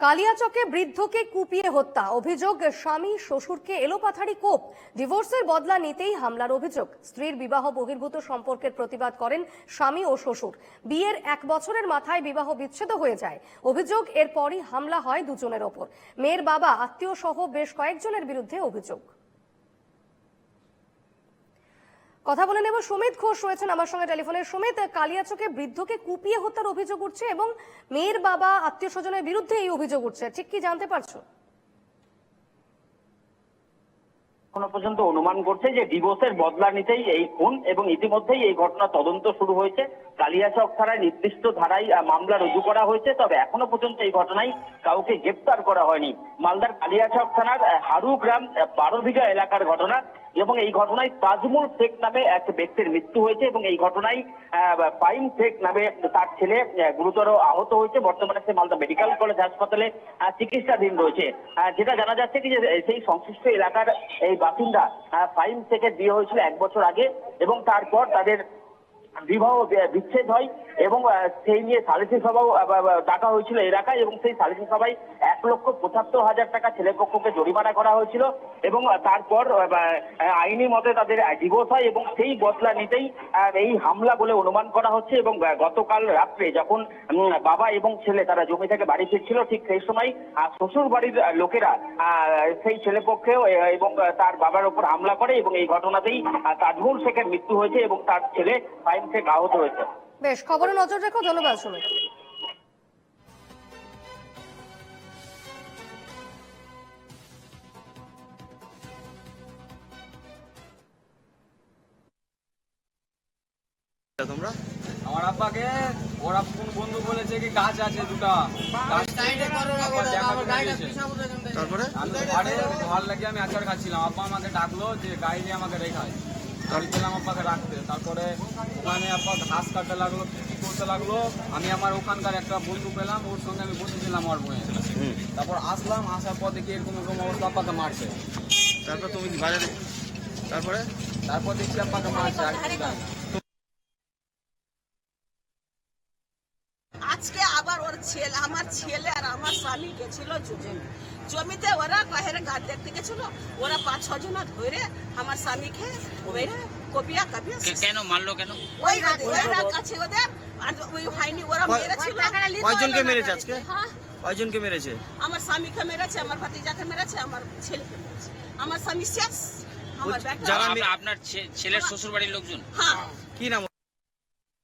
কালিয়াচকে বৃদ্ধকে কুপিয়ে হত্যা। অভিযোগ, স্বামী শ্বশুরকে এলোপাথারি কোপ। ডিভোর্সের বদলা নিতেই হামলার অভিযোগ। স্ত্রীর বিবাহ বহির্ভূত সম্পর্কের প্রতিবাদ করেন স্বামী ও শ্বশুর। বিয়ের এক বছরের মাথায় বিবাহ বিচ্ছেদ হয়ে যায়। অভিযোগ, এরপরই হামলা হয় দুজনের ওপর। মেয়ের বাবা আত্মীয় সহ বেশ কয়েকজনের বিরুদ্ধে অভিযোগ। কথা বলে নেব। সুমিত ঘোষ রয়েছেন আমার সঙ্গে টেলিফোনে। সুমিত, কালিয়াচকে বৃদ্ধকে কুপিয়ে হত্যার অভিযোগ উঠছে এবং মেয়ের বাবা আত্মীয় স্বজনের বিরুদ্ধে এই অভিযোগ উঠছে। ঠিক কি জানতে পারছ? এখনও পর্যন্ত অনুমান করছে যে ডিভোর্সের বদলা নিতেই এই খুন এবং ইতিমধ্যেই এই ঘটনা তদন্ত শুরু হয়েছে। কালিয়াচক থানায় নির্দিষ্ট ধারায় মামলা রুজু করা হয়েছে, তবে এখনও পর্যন্ত এই ঘটনায় কাউকে গ্রেপ্তার করা হয়নি। মালদার কালিয়াচক থানার হারু গ্রাম বারো বিঘা এলাকার ঘটনা। এবং এই ঘটনায় তাজমুল শেখ নামে এক ব্যক্তির মৃত্যু হয়েছে এবং এই ঘটনায় পাইম শেখ নামে তার ছেলে গুরুতর আহত হয়েছে। বর্তমানে সে মালদা মেডিকেল কলেজ হাসপাতালে চিকিৎসাধীন রয়েছে। যেটা জানা যাচ্ছে কি যে সেই সংশ্লিষ্ট এলাকার এই বাসিন্দা পাইম ফাইম শেখের বিয়ে হয়েছিল এক বছর আগে এবং তারপর তাদের বিবাহ বিচ্ছেদ হয় এবং সেই নিয়ে সালিসি সভাও ডাকা হয়েছিল এলাকায় এবং সেই সালিসি সভায় এক লক্ষ পঁচাত্তর হাজার টাকা ছেলে পক্ষকে জরিমানা করা হয়েছিল এবং তারপর আইনি মতে তাদের ডিভোর্স হয় এবং সেই বদলা নিতেই এই হামলা বলে অনুমান করা হচ্ছে এবং গতকাল রাত্রে যখন বাবা এবং ছেলে তারা জমি থেকে বাড়ি ফিরছিল, ঠিক সেই সময় শ্বশুর বাড়ির লোকেরা সেই ছেলে পক্ষেও এবং তার বাবার উপর হামলা করে এবং এই ঘটনাতেই তাজমুল শেখের মৃত্যু হয়েছে এবং তার ছেলে ফাইম শেখ আহত হয়েছে। বেশ খবরে নজর রেখো ধন্যবাদ সুমিত তোমরা? আমার আব্বাকে ওরা কোন বন্ধু বলেছে কি গাছ আছে দুটা? গাছ আব্বা দেখা করে দিয়েছে। তারপরে? আমি ঘরে আমি আচার খাচ্ছিলাম। আব্বা আমাকে ডাকলো যে গাড়ি নিয়ে আমাকে রেখায় গেলাম আব্বাকে রাখতে। তারপরে ওখানে আব্বা ঘাস কাটতে লাগল কি কি করতে লাগল। আমি আমার ওখানকার একটা বন্ধু পেলাম ওর সঙ্গে আমি বসেছিলাম আমার বয়ে তারপর আসলাম আসার পর দেখি এরকম এরকম অবস্থা আব্বাকে মারছে। তারপর তুমি কি বাজারে তারপরে? তারপর দেখছি আব্বাকে মারছে। আজকে আবার ওর ছেলে আমার ছেলে আর আমার স্বামী গেছিল জমি জমিতে ওরা কাহের গাছ দেখতে গেছিল ওরা পাঁচ ছ জন ধরে আমার স্বামীকে কপিয়া কাপিয়া কেন মারলো কেন? ওই ওরা কাছে ওদের আর ওই হয়নি ওরা মেরেছিল। কয়জনকে মেরেছে আজকে? হ্যাঁ? কয়জনকে মেরেছে? আমার স্বামীকে মেরেছে আমার ভাতিজাকে মেরেছে আমার ছেলেকে মেরেছে। আমার স্বামী শেষ। আমার যারা আপনার ছেলের শ্বশুর বাড়ির লোকজন? হ্যাঁ। কি নাম